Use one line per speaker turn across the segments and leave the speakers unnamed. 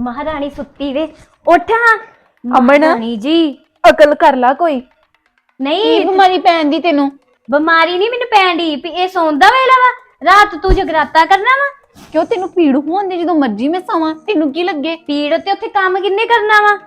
ਮਹਾਰਾਣੀ ਸੁੱਤੀ ਵੇ। ਉੱਠ ਹਾਂ।
ਅਮਨ।
ਮਹਾਰਾਣੀ ਜੀ।
ਅਕਲ ਕਰ ਲਾ ਕੋਈ। ਕੀ
ਨਹੀਂ
ਬਿਮਾਰੀ ਪੈਣ ਦੀ ਤੈਨੂੰ?
ਬਿਮਾਰੀ ਨਹੀਂ ਮੈਨੂੰ ਪੈਣ ਦੀ ਵੀ ਇਹ ਸੌਂਦਾ ਵੇਲਾ ਵਾ। ਰਾਤ ਤੂੰ ਜਗਰਾਤਾ ਕਰਨਾ ਵਾ।
ਕਿਉਂ ਤੈਨੂੰ ਪੀੜ ਹੋਣ ਜਦੋਂ ਮਰਜ਼ੀ ਮੈਂ ਸੌਵਾਂ? ਤੈਨੂੰ ਕੀ ਲੱਗੇ?
ਪੀੜ ਤੇ ਉੱਥੇ ਕੰਮ ਕਿੰਨੇ ਕਰਨਾ ਵਾ?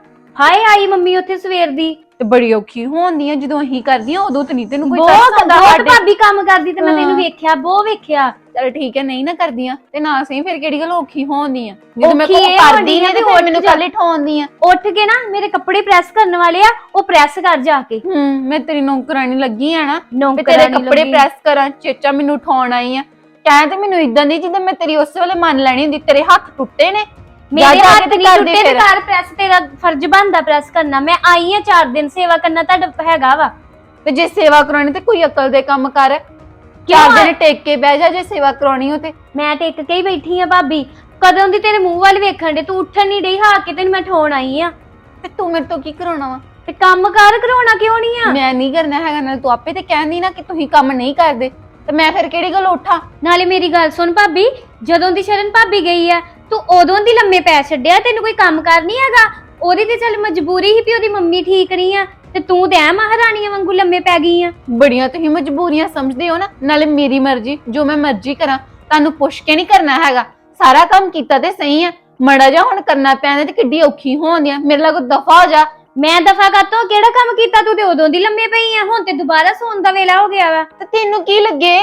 ਹਾਏ ਆਈ ਮੰਮੀ ਉੱਥੇ ਸਵੇਰ ਦੀ।
ਤੇ ਬੜੀ ਔਖੀ ਹੋਣਦੀ ਆ ਜਦੋਂ ਅਸੀਂ ਕਰਦੀਆਂ ਉਦੋਂ ਤੇ ਨਹੀਂ ਤੈਨੂੰ ਕੋਈ
ਬਹੁਤ
ਤਰਸ ਆਉਂਦਾ
ਬਹੁਤ
ਸਾਡੇ।
ਭਾਬੀ ਕੰਮ ਕਰਦੀ ਤੇ ਮੈਂ ਤੈਨੂੰ
ਹਾਂ।
ਵੇਖਿਆ ਬਹੁਤ ਵੇਖਿਆ।
ਚਲ ਠੀਕ ਹੈ ਨਹੀਂ ਨਾ ਕਰਦੀਆਂ ਤੇ ਨਾ ਸਹੀ ਫਿਰ ਕਿਹੜੀ ਗੱਲ ਔਖੀ ਹੋਣਦੀ ਆ ਜਦੋਂ ਮੈਂ
ਔਖੀ
ਕੋਈ
ਇਹ
ਕਰਦੀ
ਹੋਣੀ
ਨਹੀਂ
ਆ
ਤੇ
ਵੀ ਉੱਠ
ਮੈਨੂੰ
ਜਾ।
ਕੱਲ ਹੀ ਠਾਉਂਦੀ ਆ
ਉੱਠ ਕੇ ਨਾ ਮੇਰੇ ਕੱਪੜੇ ਪ੍ਰੈਸ ਕਰਨ ਵਾਲੇ ਆ ਉਹ ਪ੍ਰੈਸ ਕਰ ਜਾ ਕੇ।
ਹੂੰ ਮੈਂ ਤੇਰੀ ਨੌਕਰਾਨੀ ਲੱਗੀ ਆ ਨਾ ਤੇਰੇ ਕੱਪੜੇ
ਲੱਗੀ।
ਪ੍ਰੈਸ ਕਰਾਂ ਚੇਚਾ ਮੈਨੂੰ ਉਠਾਉਣ ਆਈ ਆ। ਕਹਿ ਤੇ ਮੈਨੂੰ ਇਦਾਂ ਦੀ ਜਿੱਦਾਂ ਮੈਂ ਤੇਰੀ ਉਸੇ ਵੇਲੇ ਮੰਨ ਲੈਣੀ ਹੁੰਦੀ ਤੇਰੇ ਹੱਥ ਟੁੱਟੇ ਨੇ। ਜਾ
ਮੇਰੇ
ਜਾ ਕੇ
ਹੱਥ
ਤੇ
ਨਹੀਂ
ਕਰਦੇ
ਟੁੱਟੇ ਤੇ
ਫਿਰ।
ਘਰ ਪ੍ਰੈਸ ਤੇਰਾ ਫਰਜ਼ ਬਣਦਾ ਪ੍ਰੈਸ ਕਰਨਾ। ਮੈਂ ਆਈ ਆ 4 ਦਿਨ ਸੇਵਾ ਕਰਨਾ ਤੁਹਾਡਾ ਹੈਗਾ ਵਾ।
ਤੇ ਜੇ ਸੇਵਾ ਕਰਾਉਣੀ ਤੇ ਕੋਈ ਅਕਲ ਦੇ ਕੰਮ ਕਰ। ਚਾਰ ਦਿਨ ਟੇਕ ਕੇ ਬਹਿ ਜਾ ਜੇ ਸੇਵਾ ਕਰਾਉਣੀ ਹੋ ਤੇ।
ਮੈਂ ਟਿਕ ਕੇ ਹੀ ਬੈਠੀ ਆ ਭਾਬੀ ਕਦੋਂ ਦੀ ਤੇਰੇ ਮੂੰਹ ਵੱਲ ਵੇਖਣ ਦੇ ਤੂੰ ਉੱਠਣ ਨਹੀਂ ਡਈ ਹਾਂ ਕੇ ਤੈਨੂੰ ਮੈਂ ਠਾਉਣ ਆਈ ਆ।
ਤੇ ਤੂੰ ਮੇਰੇ ਤੋਂ ਕੀ ਕਰਾਉਣਾ ਵਾ?
ਤੇ ਕੰਮ ਕਾਰ ਕਰਾਉਣਾ ਕਿਉਂ ਨਹੀਂ ਆ?
ਮੈਂ ਨਹੀਂ ਕਰਨਾ ਹੈਗਾ ਨਾਲ ਤੂੰ ਆਪੇ ਤੇ ਕਹਿੰਦੀ ਨਾ ਕਿ ਤੁਸੀਂ ਕੰਮ ਨਹੀਂ ਕਰਦੇ। ਤੇ ਮੈਂ ਫਿਰ ਕਿਹੜੀ ਗੱਲ ਉਠਾਂ?
ਨਾਲੇ ਮੇਰੀ ਗੱਲ ਸੁਣ ਭਾਬੀ ਜਦੋਂ ਦੀ ਸ਼ਰਨ ਭਾਬੀ ਗਈ ਆ ਤੂੰ ਉਦੋਂ ਦੀ ਲੰਮੇ ਪੈ ਛੱਡਿਆ ਤੈਨੂੰ ਕੋਈ ਕੰਮ ਕਰ ਨਹੀਂ ਹੈਗਾ? ਉਹਦੀ ਤੇ ਚੱਲ ਮਜਬੂਰੀ ਸੀ ਵੀ ਉਹਦੀ ਮੰਮੀ ਠੀਕ ਨਹੀਂ ਆ। ਤੇ ਤੂੰ ਤੇ ਐ ਮਹਾਰਾਣੀਆਂ ਵਾਂਗੂ ਲੰਮੇ ਪੈ ਗਈ ਆ।
ਬੜੀਆਂ ਤੁਸੀਂ ਮਜਬੂਰੀਆਂ ਸਮਝਦੇ ਹੋ ਨਾ ਨਾਲੇ ਮੇਰੀ ਮਰਜ਼ੀ ਜੋ ਮੈਂ ਮਰਜ਼ੀ ਕਰਾਂ ਤੁਹਾਨੂੰ ਪੁੱਛ ਕੇ ਨਹੀਂ ਕਰਨਾ ਹੈਗਾ। ਸਾਰਾ ਕੰਮ ਕੀਤਾ ਤੇ ਸਹੀ ਆ। ਮੜਾ ਜਾ ਹੁਣ ਕਰਨਾ ਪੈਂਦਾ ਤੇ ਕਿੱਡੀ ਔਖੀ ਹੋਉਂਦੀ ਆ। ਮੇਰੇ ਲਾਗੋ ਦਫਾ ਹੋ ਜਾ।
ਮੈਂ ਦਫਾ ਕਾਤੋਂ? ਕਿਹੜਾ ਕੰਮ ਕੀਤਾ ਤੂੰ ਤੇ ਉਦੋਂ ਦੀ ਲੰਮੇ ਪਈ ਆ? ਹੁਣ ਤੇ ਦੁਬਾਰਾ ਸੌਣ ਦਾ ਵੇਲਾ ਹੋ ਗਿਆ ਵਾ।
ਤੇ ਤੈਨੂੰ ਕੀ ਲੱਗੇ?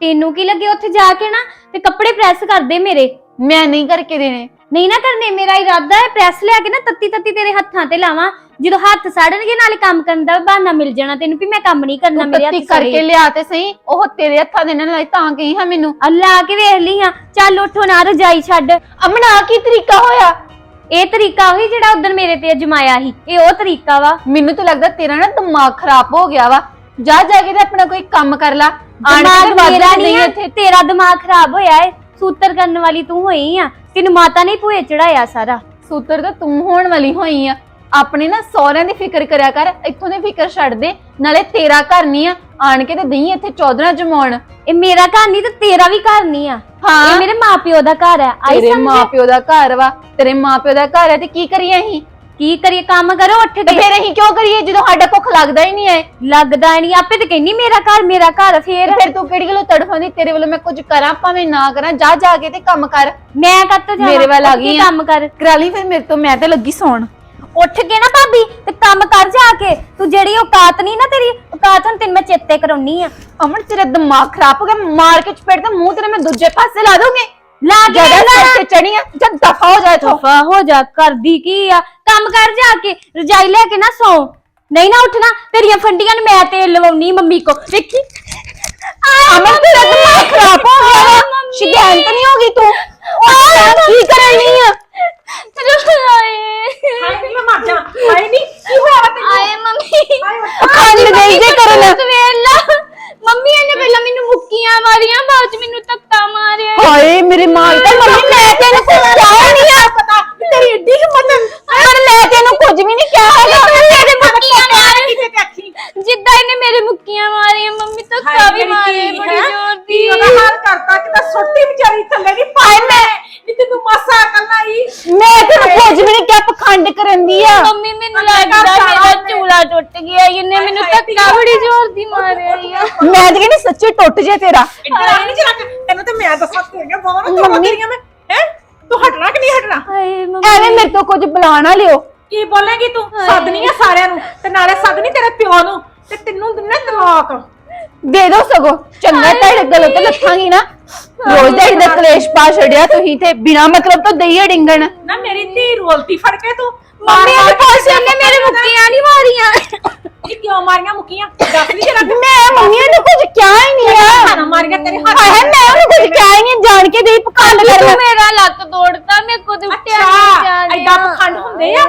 ਤੈਨੂੰ ਕੀ ਲੱਗੇ? ਉੱਥੇ ਜਾ ਕੇ ਨਾ ਤੇ ਕੱਪੜੇ ਪ੍ਰੈਸ ਕਰ ਦੇ ਮੇਰੇ।
ਮੈਂ ਨਹੀਂ ਕਰਕੇ ਦੇਣੇ।
ਨਹੀਂ ਨਾ ਕਰਨੇ ਮੇਰਾ ਇਰਾਦਾ ਹੈ ਪ੍ਰੈਸ ਲਿਆ ਕੇ ਨਾ ਤੱਤੀ ਤੱਤੀ ਤੇਰੇ ਹੱਥਾਂ ਤੇ ਲਾਵਾਂ। ਜਦੋਂ ਹੱਥ ਸਾੜਨਗੇ ਨਾਲੇ ਕੰਮ ਕਰਨ ਦਾ ਬਹਾਨਾ ਮਿਲ ਜਾਣਾ ਤੈਨੂੰ ਵੀ ਮੈਂ ਕੰਮ ਨਹੀਂ ਕਰਨਾ ਮੇਰੇ
ਤੱਤੀ
ਹੱਥ
ਕਰਕੇ ਲਿਆ ਤੇ ਸਹੀ ਉਹ ਤੇਰੇ ਹੱਥਾਂ ਦੇ ਨਾਲ ਤਾਂ ਗਈ ਹਾਂ ਮੈਨੂੰ।
ਅੱਲਾ ਕੇ ਵੇਖ ਲਈ ਹਾਂ। ਚੱਲ ਉੱਠੋ ਨਾ ਰਜਾਈ ਛੱਡ।
ਅਮਨਾ ਕੀ ਤਰੀਕਾ ਹੋਇਆ?
ਇਹ ਤਰੀਕਾ ਉਹੀ ਜਿਹੜਾ ਉਦੋਂ ਮੇਰੇ ਤੇ ਅਜਮਾਇਆ ਸੀ। ਇਹ ਉਹ ਤਰੀਕਾ ਵਾ।
ਮੈਨੂੰ ਤਾਂ ਲੱਗਦਾ ਤੇਰਾ ਨਾ ਦਿਮਾਗ ਖਰਾਬ ਹੋ ਗਿਆ ਵਾ। ਜਾ ਜਾ ਕੇ ਤੇ ਆਪਣਾ ਕੋਈ ਕੰਮ ਕਰ ਲਾ। ਆਣ ਕੇ
ਦਿਮਾਗ ਮੇਰਾ
ਨਹੀਂ
ਨਹੀਂ ਆ
ਇੱਥੇ।
ਤੇਰਾ ਦਿਮਾਗ ਖਰਾਬ ਹੋਇਆ ਏ। ਸੂਤਰ ਕਰਨ ਵਾਲੀ ਤੂੰ ਹੋਈ ਆ। ਤੈਨੂੰ ਮਾਤਾ ਨੇ ਭੂਏ ਚੜਾਇਆ ਸਾਰਾ।
ਸੂਤਰ ਤਾਂ ਤੂੰ ਹੋਣ ਵਾਲੀ ਹੋਈ ਆ। ਆਪਣੇ ਨਾ ਸਹੁਰਿਆਂ ਦੀ ਫਿਕਰ ਕਰਿਆ ਕਰ ਇੱਥੋਂ ਦੀ ਫਿਕਰ ਛੱਡ ਦੇ ਨਾਲੇ ਤੇਰਾ ਘਰ ਨਹੀਂ ਆ ਆਣ ਕੇ ਤੇ ਦਈ ਇੱਥੇ ਚੌਧਰਾ ਜਮਾਉਣ।
ਇਹ ਮੇਰਾ ਘਰ ਨਹੀਂ ਤੇ ਤੇਰਾ ਵੀ ਘਰ ਨਹੀਂ ਆ।
ਹਾਂ।
ਇਹ ਮੇਰੇ ਮਾਪਿਓ ਦਾ ਘਰ ਹੈ ਆਈ
ਤੇਰੇ
ਸਮਝ?
ਮਾਪਿਓ ਦਾ ਘਰ ਵਾ ਤੇਰੇ ਮਾਪਿਓ ਦਾ ਘਰ ਹੈ ਤੇ ਕੀ ਕਰੀਏ ਅਸੀਂ?
ਕੀ ਕਰੀਏ? ਕੰਮ ਕਰੋ ਉੱਠ
ਤੇ
ਕੇ
ਫਿਰ ਅਸੀਂ ਕਿਉਂ ਕਰੀਏ ਜਦੋਂ ਸਾਡਾ ਭੁੱਖ ਲੱਗਦਾ ਹੀ ਨਹੀਂ ਹੈ?
ਲੱਗਦਾ ਨਹੀਂ। ਆਪੇ ਤੇ ਕਹਿੰਨੀ ਮੇਰਾ ਘਰ ਮੇਰਾ ਘਰ ਫੇਰ
ਤੇ ਫਿਰ? ਤੂੰ ਕਿਹੜੀ ਗੱਲੋਂ ਤੜਫਾਂਦੀ ਤੇਰੇ ਵੱਲੋਂ ਮੈਂ ਕੁਝ ਕਰਾਂ ਭਾਵੇਂ ਨਾ ਕਰਾਂ ਜਾ ਜਾ ਕੇ ਤੇ ਕੰਮ ਕਰ।
ਮੈਂ ਕੱਤ ਜਾ
ਮੇਰੇ ਵੱਲ ਆ ਗਈ ਆ।
ਕੰਮ ਕਰ।
ਕਰਾ ਲਈ ਫਿਰ ਮੇਰੇ ਤੋਂ ਮੈਂ ਤੇ ਲੱਗੀ ਸੌਣ।
ਉੱਠ ਕੇ ਨਾ ਭਾਬੀ ਤੇ ਕੰਮ ਕਰ ਜਾ ਕੇ। ਤੂੰ ਜਿਹੜੀ ਔਕਾਤ ਨਹੀਂ ਨਾ ਤੇਰੀ ਔਕਾਤ ਹੁਣ ਤੈਨੂੰ ਮੈਂ ਚੇਤੇ ਕਰਾਉਣੀ ਆ।
ਅਮਨ ਤੇਰਾ ਦਿਮਾਗ ਖਰਾਬ ਹੋ ਗਿਆ। ਮਾਰ ਕੇ ਚਪੇੜ ਤੇ ਮੂੰਹ ਤੇਰੇ ਮੈਂ ਦੂਜੇ ਪਾਸੇ ਲਾ ਦੂੰਗੀ
ਲਾ ਕੇ।
ਸਿਰ ਤੇ ਚੜੀ ਆ ਜਦ ਦਫਾ ਹੋ ਜਾ ਇੱਥੋਂ।
ਦਫਾ ਹੋ ਜਾ ਕਰਦੀ ਕੀ ਆ? ਕੰਮ ਕਰ ਜਾ ਕੇ ਰਜਾਈ ਲੈ ਕੇ ਨਾ ਸੌ। ਨਹੀਂ ਨਾ ਉੱਠਣਾ ਤੇਰੀਆਂ ਫੰਡੀਆਂ ਨੂੰ ਮੈਂ ਤੇਲ ਲਵਾਉਣੀ ਮੰਮੀ ਕੋ। ਵੇਖੀ
ਅਮਨ ਤੇਰਾ ਦਿਮਾਗ ਖਰਾਬ ਹੋ ਗਿਆ। ਸ਼ਿਕਾਇਤ ਨਹੀਂ ਹੋਗੀ ਤੂੰ? ਉਹ ਕੀ ਕਰਨੀ ਆ?
ਹਾਏ ਨਹੀਂ ਮੈਂ ਮਰ ਜਾ ਹਾਏ ਨਹੀਂ ਕੀ ਹੋਇਆ ਵਾ ਤੈਨੂੰ?
ਆਏ ਮੰਮੀ।
ਹਾਏ ਵਾ-
ਖੰਡ ਗਈ ਜੇ ਕਰਨ।
ਵੇਲਾ ਮੰਮੀ ਇਹਨੇ ਪਹਿਲਾਂ ਮੈਨੂੰ ਮੁੱਕੀਆਂ ਮਾਰੀਆਂ ਬਾਅਦ ਚ ਮੈਨੂੰ ਧੱਕਾ ਮਾਰਿਆ।
ਹਾਏ ਮੇਰੇ ਮਾਂ ਤਾਂ ਮੰਮੀ ਮੈਂ ਤੈਨੂੰ ਕੁਝ ਕਿਹਾ ਨਹੀਂ ਆ।
ਪਤਾ ਵੀ ਤੇਰੀ ਏਡੀ ਹਿੰਮਤ
ਪਰ ਮੈਂ ਤੈਨੂੰ ਕੁਝ ਵੀ ਨਹੀਂ ਕਿਹਾ ਹੈਗਾ।
ਮੇਰੇ ਮੁੱਕੀਆਂ ਮਾਰ
ਕਿਤੇ ਤੇ
ਜਿੱਦਾਂ ਇਹਨੇ ਮੇਰੇ ਮੁੱਕੀਆਂ ਮਾਰੀਆਂ ਮੰਮੀ ਧੱਕਾ ਵੀ ਮਾਰੇ ਬੜੀ ਜ਼ੋਰ ਦੀ।
ਉਹਦਾ ਹਾਲ ਕਰਤਾ ਕਿ ਤਾਂ ਸੁੱਟੀ ਵਿਚਾਰੀ ਥੱਲੇ ਨਹੀਂ ਪਾਏ ਮੈਂ ਨਹੀਂ ਤੈਨੂੰ ਮਾਸਾ ਅਕਲ ਨਾ ਆਈ।
ਮੈਂ ਤੈਨੂੰ ਕੁਝ ਵੀ ਨਹੀਂ ਕਿਹਾ ਪਖੰਡ ਕਰਨ ਦੀ ਆ।
ਮੰਮੀ ਮੈਨੂੰ ਲੱਗਦਾ ਮੇਰਾ ਚੂਲਾ ਟੁੱਟ ਗਿਆ ਇਹਨੇ ਮੈਨੂੰ
ਹਾਏ,
ਧੱਕਾ
ਧੀਆ।
ਬੜੀ ਜ਼ੋਰ ਦੀ ਮਾਰਿਆ ਈ ਆ
ਮੈਂ ਤਾਂ ਕਹਿੰਦੀ ਸੱਚੀ ਟੁੱਟ ਜੇ ਤੇਰਾ।
ਇੱਦਾਂ ਨਹੀਂ ਚਲਾ ਤੈਨੂੰ ਤੇ ਮੈਂ ਦੱਸਾਂ ਤੇਰੀਆਂ ਬਾਹਾਂ ਨੂੰ ਤੋੜ
ਮੰਮੀ।
ਤੇਰੀਆਂ ਮੈਂ ਹੈ? ਤੂੰ ਹਟਣਾ ਕਿ ਨਹੀਂ ਹਟਣਾ?
ਹਾਏ ਮੰਮੀ।
ਐਵੇਂ ਮੇਰੇ ਤੋਂ ਕੁਝ ਬੁਲਾ ਨਾ ਲਿਓ
ਕੀ ਬੋਲੇਂਗੀ ਤੂੰ? ਸੱਦਨੀ ਆ ਸਾਰਿਆਂ ਨੂੰ ਤੇ ਨਾਲੇ ਸੱਦਨੀ ਤੇਰੇ ਪਿਓ ਨੂੰ। ਤੇ ਤੈਨੂੰ ਦਿੰਨੇ ਤਲਾਕ
ਦੇ ਦੋ ਸਗੋ। ਚੰਗਾ ਤੁਹਾਡੇ ਗਲੋਂ ਤੇ ਲੱਥਾਂਗੀ ਨਾ। ਰੋਜ਼ ਦਾ ਇਹਦਾ ਕਲੇਸ਼ ਪਾ ਛੜਿਆ ਤੁਸੀਂ ਤੇ ਬਿਨਾ ਮਤਲਬ ਤੋਂ ਦਈਏ ਡਿੰਗਣ
ਨਾ ਮੇਰੀ ਧੀ ਰੋਲਤੀ ਫੜ ਕੇ ਤੂੰ।
ਮੰਮੀ
ਕੇ
ਪਾਸੇ ਨੇ ਮੇਰੇ ਮੁੱਕੀਆਂ ਨਹੀਂ ਮਾਰੀਆਂ।
ਇਹ ਕਿਉਂ ਮਾਰੀਆਂ ਮੁੱਕੀਆਂ? ਦੱਸ ਨਹੀਂ ਜਰਾ
ਮੈਂ ਮੰਮੀ ਨੂੰ ਕੁਝ ਕਿਹਾ ਹੀ ਨਹੀਂ ਆ।
ਨਾ ਮਾਰੀਆਂ ਤੇਰੇ ਹੱਥ
ਹਾਏ ਮੈਂ ਉਹਨੂੰ ਕੁਝ ਕਿਹਾ ਹੀ ਨਹੀਂ ਜਾਣ ਕੇ ਦੇ ਪਖੰਡ
ਤੂੰ
ਕਰਨਾ।
ਮੇਰਾ ਲੱਕ ਤੋੜਤਾ ਮੈਂ ਖੁਦ ਉੱਠਿਆ ਨਹੀਂ
ਅੱਛਾ
ਜਾਣਿਆ।
ਐਡਾ ਪਖੰਡ ਹੁੰਦੇ ਆ।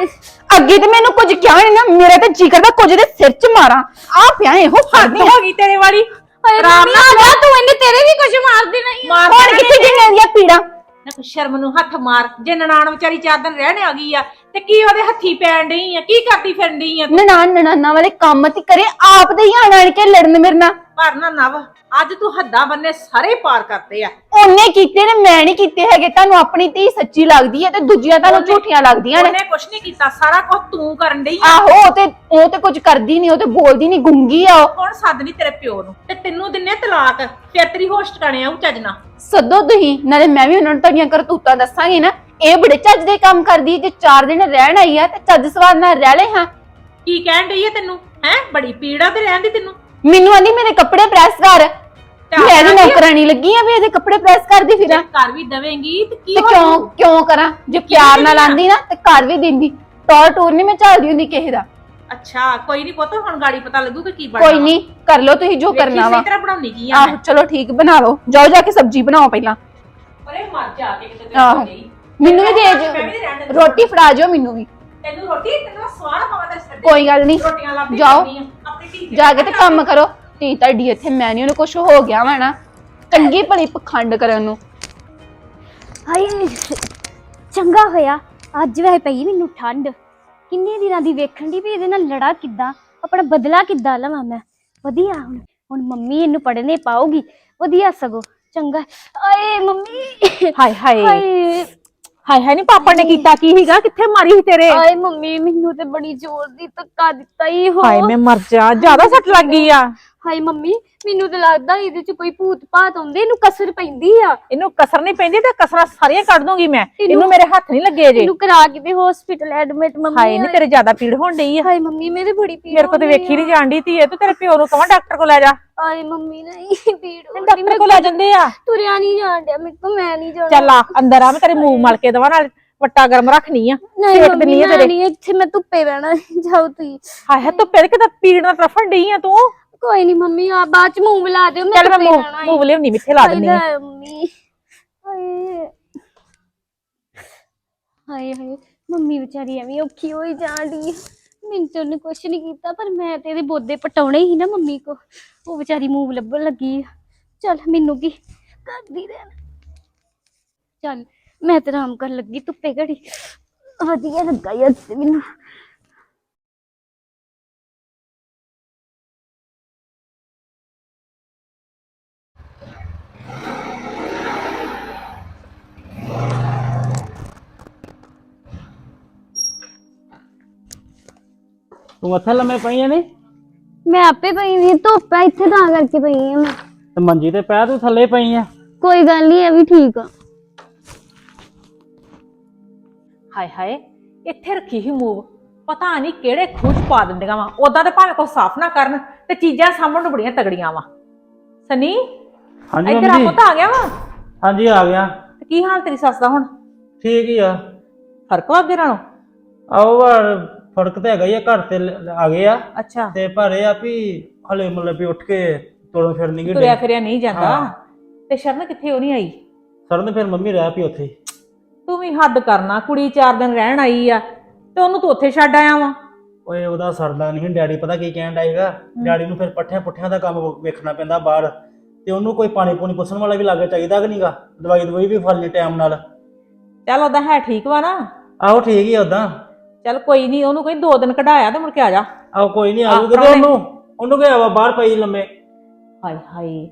ਅੱਗੇ ਤੇ ਮੈਨੂੰ ਕੁਝ ਕਿਹਾ ਨਹੀਂ ਨਾ ਮੇਰਾ ਤੇ ਜੀ ਕਰਦਾ ਕੁਝ ਦੇ ਸਿਰ 'ਚ ਮਾਰਾਂ। ਆ ਪਿਆ ਇਹੋ
ਹੱਦ
ਫੜਨੀ
ਹੋ ਗਈ ਤੇਰੇ ਵਾਲੀ। ਆਰਾਮ
ਜਾ ਤੂੰ ਇਹਨੇ ਤੇਰੇ ਵੀ ਕੁਝ ਮਾਰ ਦੇਣਾ।
ਮਾਰ
ਹੁਣ ਕਿੱਥੇ ਗਈਆਂ ਦੀਆਂ ਪੀੜਾਂ?
ਨਾ ਕੋਈ ਸ਼ਰਮ ਨੂੰ ਹੱਥ ਮਾਰ। ਜੇ ਨਨਾਣ ਵਿਚਾਰੀ ਚਾਰ ਦਿਨ ਰਹਿਣ ਆ ਗਈ ਆ ਤੇ ਕੀ ਉਹਦੇ ਹੱਥੀ ਪੈਣ ਡਈ ਆ? ਕੀ ਕਰਦੀ ਫਿਰਨ ਡਈ ਆ ਤੂੰ?
ਨਨਾਣ ਨਨਾਨਾ ਵਾਲੇ ਕੰਮ ਤੇ ਕਰੇ ਆਪ ਦੇ ਹੀ ਆਣ ਆਣ ਕੇ ਲੜਨ ਮੇਰੇ ਨਾਲ।
ਪਰ ਨਾ ਨਵ ਅੱਜ ਤੂੰ ਹੱਦਾਂ ਬੰਨੇ ਸਾਰੇ ਪਾਰ ਕਰਤੇ ਆ।
ਉਹਨੇ ਕੀਤੇ ਨੇ ਮੈਂ ਨਹੀਂ ਕੀਤੇ ਹੈਗੇ ਤੁਹਾਨੂੰ ਆਪਣੀ ਧੀ ਸੱਚੀ ਲੱਗਦੀ ਹੈ ਤੇ ਦੂਜੀਆਂ ਤੁਹਾਨੂੰ
ਉਹਨੇ-
ਝੂਠੀਆਂ ਲੱਗਦੀਆਂ ਨੇ।
ਉਹਨੇ ਕੁਛ ਨਹੀਂ ਕੀਤਾ ਸਾਰਾ ਕੁਝ ਤੂੰ ਕਰਨ ਡਈ ਆ।
ਆਹੋ ਉਹ ਤੇ ਉਹ ਤੇ ਕੁਝ ਕਰਦੀ ਨਹੀਂ ਉਹ ਤੇ ਬੋਲਦੀ ਨਹੀਂ ਗੁੰਗੀ ਆ ਉਹ।
ਹੁਣ ਸੱਦ ਨਹੀਂ ਤੇਰੇ ਪਿਓ ਨੂੰ? ਤੇ ਤੈਨੂੰ ਦਿੰਨੇ ਤਲਾਕ ਫਿਰ ਤੇਰੀ ਹੋਸ਼ ਟਿਕਾਣੇ ਆਉ ਚੱਜਣਾ
ਸੱਦੋ ਤੁਸੀਂ ਨਾਲੇ ਮੈਂ ਵੀ ਉਹਨਾਂ ਨੂੰ ਤੁਹਾਡੀਆਂ ਕਰਤੂਤਾਂ ਦੱਸਾਂਗੀ ਨਾ। ਇਹ ਬੜੇ ਚੱਜ ਦੇ ਕੰਮ ਕਰਦੀ ਹੈ, ਜੇ ਚਾਰ ਦਿਨ ਰਹਿਣ ਆਈ ਆ ਤੇ ਚੱਜ ਸਵਾਦ ਨਾਲ ਰਹਿ ਲੈ ਹਾਂ।
ਕੀ ਕਹਿਣ ਡਈ ਤੈਨੂੰ? ਹੈ? ਬੜੀ ਪੀੜਾ ਤੇ ਰਹਿਣ ਦੀ ਤੈਨੂੰ।
ਮੈਨੂੰ ਆਂਦੀ ਮੇਰੇ ਕੱਪੜੇ ਪ੍ਰੈਸ ਕਰ। ਮੈਂ
ਕੀ-
ਨੌਕਰਾਨੀ ਲੱਗੀ ਆ ਵੀ ਇਹਦੇ ਕੱਪੜੇ ਪ੍ਰੈਸ ਕਰਦੀ ਫਿਰਾਂ।
ਘਰ ਵੀ ਦਵੇਂਗੀ ਤੇ ਕੀ
ਤੇ ਕਿਉਂ? ਕਿਉਂ ਕਰਾਂ? ਜੇ ਪਿਆਰ ਨਾਲ ਆਂਦੀ ਨਾ ਤੇ ਘਰ ਵੀ ਦਿੰਦੀ। ਟੌਰ ਟੂਰ ਨਹੀਂ ਮੈਂ ਚੱਲਦੀ ਹੁੰਦੀ ਕਿਸੇ ਦਾ।
ਅੱਛਾ ਕੋਈ ਨਹੀਂ ਪੁੱਤ ਹੁਣ ਗਾੜੀ ਪਤਾ ਲੱਗੂ ਕਿ ਕੀ ਬਣਨਾ
ਕੋਈ ਨਹੀਂ ਕਰ ਲਓ ਤੁਸੀਂ ਜੋ ਕਰਨਾ ਵਾ।
ਤਰ੍ਹਾਂ ਬਣਾਉਣੀ ਕੀ ਆ
ਆਹੋ ਚਲੋ ਠੀਕ ਬਣਾ ਲਓ। ਜਾਓ ਜਾ ਕੇ ਸਬਜ਼ੀ ਬਣਾਓ ਪਹਿਲਾਂ।
ਅਰੇ ਮਰ ਜਾ ਕੇ ਕਿਤੇ ਤੇ
ਆਹੋ
ਗਈ।
ਮੈਨੂੰ ਵੀ ਦੇ
ਦਿੰਦੀ।
ਰੋਟੀ ਫੜਾ ਜਿਓ ਮੈਨੂੰ ਵੀ।
ਤੈਨੂੰ ਰੋਟੀ ਤੈਨੂੰ ਸਵਾਦ ਪਾਵਾਂ ਤੇ ਸਿਰ ਤੇ
ਕੋਈ ਗੱਲ ਨਹੀਂ।
ਰੋਟੀਆਂ
ਜਾਓ।
ਫਿਰਦੀ ਆਂ, ਆਪਣੀ ਧੀ ਦੇ
ਜਾ ਕੇ ਤੇ ਕੰਮ ਕਰੋ। ਧੀ ਤੁਹਾਡੀ ਇੱਥੇ ਮੈਂ ਨਹੀਂ ਉਹਨੂੰ ਕੁਝ ਹੋ ਗਿਆ ਵਾ ਨਾ। ਚੰਗੀ ਭਲੀ ਪਖੰਡ ਕਰਨ ਨੂੰ।
ਹਾਏ ਚੰਗਾ ਹੋਇਆ। ਅੱਜ ਵੈਸੇ ਪਈ ਮੈਨੂੰ ਠੰਡ। ਕਿੰਨੇ ਦਿਨਾਂ ਦੀ ਵੇਖਣ ਦੀ ਵੀ ਇਹਦੇ ਨਾਲ ਲੜਾ ਕਿੱਦਾਂ? ਆਪਣਾ ਬਦਲਾ ਕਿੱਦਾਂ ਲਵਾਂ ਮੈਂ? ਵਧੀਆ ਹੁਣ ਹੁਣ ਮੰਮੀ ਇਹਨੂੰ ਪੜ੍ਹਨੇ ਪਾਉਗੀ ਵਧੀਆ ਸਗੋ। ਚੰਗਾ। ਆਏ ਮੰਮੀ।
ਹਾਏ ਹਾਏ।
ਹਾਏ।
ਹਾਏ ਹਾਏ ਨਹੀਂ ਪਾਪਾ ਨੇ ਕੀਤਾ ਕੀ ਹੀਗਾ ਕਿੱਥੇ ਮਾਰੀ ਸੀ ਤੇਰੇ?
ਆਏ ਮੰਮੀ ਮੈਨੂੰ ਤੇ ਬੜੀ ਜ਼ੋਰ ਦੀ ਧੱਕਾ ਦਿੱਤਾ ਹੀ ਹੋ
ਹਾਏ ਮੈਂ ਮਰ ਜਾ ਜ਼ਿਆਦਾ ਸੱਟ ਲੱਗ ਗਈ ਆ।
ਹਾਏ ਮੰਮੀ ਮੈਨੂੰ ਤੇ ਲੱਗਦਾ ਇਹਦੇ ਚ ਕੋਈ ਭੂਤ ਭਾਤ ਆਉਂਦੇ ਇਹਨੂੰ ਕਸਰ ਪੈਂਦੀ ਆ।
ਇਹਨੂੰ ਕਸਰ ਨਹੀਂ ਪੈਂਦੀ ਤੇ ਕਸਰਾਂ ਸਾਰੀਆਂ ਕੱਢ ਦੂੰਗੀ ਮੈਂ।
ਇਹਨੂੰ-
ਮੇਰੇ ਹੱਥ ਨਹੀਂ ਲੱਗੇ ਜੇ
ਇਹਨੂੰ ਕਰਾ ਕੇ ਤੇ ਹਸਪੀਟਲ ਐਡਮਿਟ ਮੰਮੀ
ਹਾਏ ਨਹੀਂ ਤੇਰੇ ਜ਼ਿਆਦਾ ਪੀੜ ਹੋਣ ਡਈ ਆ।
ਹਾਏ ਮੰਮੀ ਮੇਰੇ ਬੜੀ ਪੀੜ
ਮੇਰੇ ਕੋ ਤੇ ਵੇਖੀ ਨਹੀਂ ਜਾਂਦੀ ਧੀਏ ਤੂੰ ਤੇਰੇ ਪਿਓ ਨੂੰ ਕਹਾਂ ਡਾਕਟਰ ਕੋਲ ਲੈ ਜਾ।
ਆਏ ਮੰਮੀ ਨਹੀਂ ਪੀੜ ਹੋ ਰਹੀ
ਡਾਕਟਰ ਕੋਲ ਲੈ ਜਾਂਦੇ ਆ।
ਤੁਰਿਆ ਨਹੀਂ ਜਾਣ ਡਿਆ ਮੇਰੇ ਤੋਂ ਮੈਂ ਨਹੀਂ ਜਾਣਾ।
ਚੱਲ ਆ ਅੰਦਰ ਆ ਮੈਂ ਤੇਰੇ ਮੂੰਹ ਮਲ ਕੇ ਦਵਾ ਨਾਲ ਵੱਟਾ ਗਰਮ ਰੱਖਣੀ ਆ।
ਨਹੀਂ
ਸੇਕ ਦਿੰਨੀ ਆ
ਮੈਂ
ਤੇਰੇ।
ਨਹੀਂ ਇੱਥੇ ਮੈਂ ਧੁੱਪੇ ਬਹਿਣਾ ਜਾਓ ਤੁਸੀਂ।
ਹਾਏ ਹਾਏ ਤੂੰ ਪਹਿਲੇ ਕਿਤੇ ਪੀੜ ਨਾਲ ਤਰਫਣ ਡਈ ਆ ਤੂੰ?
ਕੋਈ ਨਹੀਂ ਮੰਮੀ ਆ ਬਾਅਦ ਚ ਮੂੰਹ ਮਿਲਾ ਦਿਓ ਮੈਂ
ਚੱਲ ਮੈਂ
ਬਹਿਣਾ
ਮੂੰਹ ਲਿਆਉਣੀ ਮਿੱਥੇ ਲਾ ਦਿੰਨੀ ਆ।
ਹਾਏ ਮੰਮੀ ਹਾਏ। ਹਾਏ ਹਾਏ ਮੰਮੀ ਵਿਚਾਰੀ ਐਵੇਂ ਔਖੀ ਹੋਈ ਆ। ਮੈਨੂੰ ਤੇ ਉਹਨੇ ਕੁਛ ਨਹੀਂ ਕੀਤਾ ਪਰ ਮੈਂ ਤੇ ਇਹਦੇ ਬੋਦੇ ਪਟਾਉਣੇ ਹੀ ਨਾ ਮੰਮੀ ਕੋ। ਉਹ ਵਿਚਾਰੀ ਮੂੰਹ ਲੱਭਣ ਲੱਗੀ ਆ। ਚੱਲ ਮੈਨੂੰ ਕੀ ਕਰਦੀ ਰਹਿਣ। ਚੱਲ ਮੈਂ ਤੇ ਆਰਾਮ ਕਰਨ ਲੱਗੀ ਧੁੱਪੇ ਘੜੀ। ਵਧੀਆ ਲੱਗਾ ਯਾਰ ਤੇ ਮੈਨੂੰ।
ਤੂੰ ਇੱਥੇ ਲੰਮੇ ਪਈ ਨਹੀਂ
ਮੈਂ ਆਪੇ ਪਈ ਹੋਈ ਧੁੱਪ ਆ ਇੱਥੇ ਤਾਂ ਕਰਕੇ ਪਈ ਆ ਮੈਂ।
ਤੇ ਮੰਜੀ ਤੇ ਪੈ ਤੂੰ ਥੱਲੇ ਪਈ ਆ।
ਕੋਈ ਗੱਲ ਨਹੀਂ ਇਹ ਵੀ ਠੀਕ ਆ।
ਹਾਏ ਹਾਏ ਇੱਥੇ ਰੱਖੀ ਹੀ ਮੂਵ ਪਤਾ ਨਹੀਂ ਕਿਹੜੇ ਖੂਚ ਪਾ ਦਿੰਦੀਆਂ ਵਾ। ਉਦਾਂ ਤੇ ਭਾਵੇਂ ਕੋਈ ਸਾਫ਼ ਨਾ ਕਰਨ ਤੇ ਚੀਜ਼ਾਂ ਸਾਹਮਣ ਨੂੰ ਬੜੀਆਂ ਤਗੜੀਆਂ ਵਾ। ਸਨੀ
ਹਾਂਜੀ
ਇੱਧਰ ਆ ਪੁੱਤ ਆ ਗਿਆ ਵਾ?
ਹਾਂਜੀ ਆ ਗਿਆ।
ਤੇ ਕੀ ਹਾਲ ਤੇਰੀ ਸੱਸ ਦਾ ਹੁਣ?
ਠੀਕ ਹੀ ਆ।
ਫ਼ਰਕ ਵਾ ਅੱਗੇ ਨਾਲੋਂ?
ਆਓ ਫ਼ਰਕ ਤੇ ਹੈਗਾ ਹੀ ਆ ਘਰ ਤੇ ਲ- ਆ ਗਏ ਆ।
ਅੱਛਾ।
ਤੇ ਪਰ ਇਹ ਆ ਵੀ ਹਲੇ ਮਤਲਬ ਵੀ ਉੱਠ ਕੇ ਤੁਰਨ ਫਿਰਨ ਨਹੀਂ
ਤੁਰਿਆ
ਗਏ
ਫਿਰਿਆ ਨਹੀਂ ਜਾਂਦਾ। ਤੇ ਸ਼ਰਨ ਕਿੱਥੇ ਉਹ ਨਹੀਂ ਆਈ?
ਸਰਨ ਫਿਰ ਮੰਮੀ ਰਹਿ ਪਈ ਉੱਥੇ। ਹੀ।
ਤੂੰ ਵੀ ਹੱਦ ਕਰਨਾ ਕੁੜੀ 4 ਦਿਨ ਰਹਿਣ ਆਈ ਆ ਤੇ ਉਹਨੂੰ ਤੂੰ ਉੱਥੇ ਛੱਡ ਆਇਆ ਵਾ?
ਓਏ ਉਹਦਾ ਸਰਦਾ ਨਹੀਂ ਡੈਡੀ ਪਤਾ ਕੀ ਕਹਿਣ ਡਾਏਗਾ ਡੈਡੀ ਨੂੰ ਫਿਰ ਪੱਠਿਆਂ ਪੁੱਠਿਆਂ ਦਾ ਕੰਮ ਵੇਖਣਾ ਪੈਂਦਾ ਬਾਹਰ। ਤੇ ਉਹਨੂੰ ਕੋਈ ਪਾਣੀ ਪੂਣੀ ਪੁੱਛਣ ਵਾਲਾ ਵੀ ਲੱਗ ਚਾਹੀਦਾ ਕਿ ਨਹੀਂਗਾ? ਦਵਾਈ ਦਵਾਈ ਵੀ ਫੜਨੀ ਟਾਈਮ ਨਾਲ।
ਚੱਲ ਉਹਦਾ ਹੈ ਠੀਕ ਵਾ ਨਾ?
ਆਹੋ ਠੀਕ ਹੀ ਆ ਉਦਾਂ
ਚੱਲ ਕੋਈ ਨਹੀਂ ਉਹਨੂੰ ਕੋਈ ਦੋ ਦਿਨ ਕਢਾਇਆ ਤੇ ਮੁੜ ਕੇ ਆ ਜਾ।
ਆਹੋ ਕੋਈ ਨਹੀਂ
ਆਹ,
ਆਊਗਾ ਤੇ
ਪ੍ਰਾਹੁਣੇ।
ਉਹਨੂੰ। ਉਹਨੂੰ ਕਿਹਾ ਵਾ ਬਾਹਰ ਪਈ ਲੰਮੇ।
ਹਾਏ ਹਾਏ